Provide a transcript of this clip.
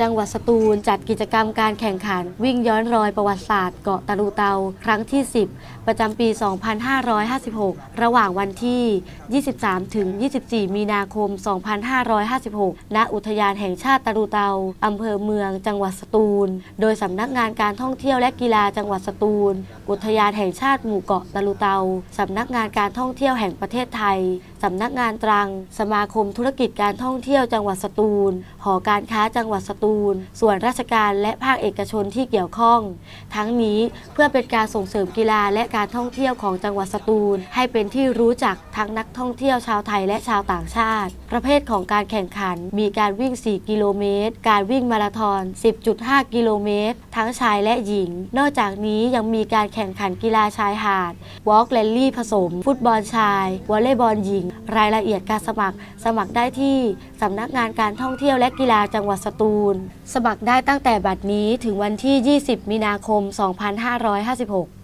จังหวัดสตูล จัดกิจกรรมการแข่งขัน วิ่งย้อนรอยประวัติศาสตร์เกาะตะลุเตา ครั้งที่ 10 ประจำปี 2556 ระหว่างวันที่ 23 ถึง 24 มีนาคม 2556 ณ อุทยานแห่งชาติตะลุเตา อำเภอเมือง จังหวัดสตูล โดยสำนักงานการท่องเที่ยวและกีฬาจังหวัดสตูล อุทยานแห่งชาติหมู่เกาะตะลุเตา สำนักงานการท่องเที่ยวแห่งประเทศไทย สำนักงานตรัง สมาคมธุรกิจการท่องเที่ยวจังหวัดสตูล หอการค้าจังหวัดสตูตูล ส่วนราชการและภาคเอกชนที่เกี่ยวข้อง ทั้งนี้เพื่อเป็นการส่งเสริมกีฬาและการท่องเที่ยวของจังหวัดสตูล ให้เป็นที่รู้จักทั้งนักท่องเที่ยวชาวไทยและชาวต่างชาติ ประเภทของการแข่งขัน มีการวิ่ง 4 กิโลเมตร การวิ่งมาราธอน 10.5 กิโลเมตร ทั้งชายและหญิง นอกจากนี้ยังมีการแข่งขันกีฬาชายหาด วอล์กแรลลี่ผสม ฟุตบอลชาย วอลเลย์บอลหญิง รายละเอียดการสมัคร สมัครได้ที่สำนักงานการท่องเที่ยวและกีฬาจังหวัดสตูลสมัครได้ตั้งแต่บัดนี้ถึงวันที่ 20 มีนาคม 2556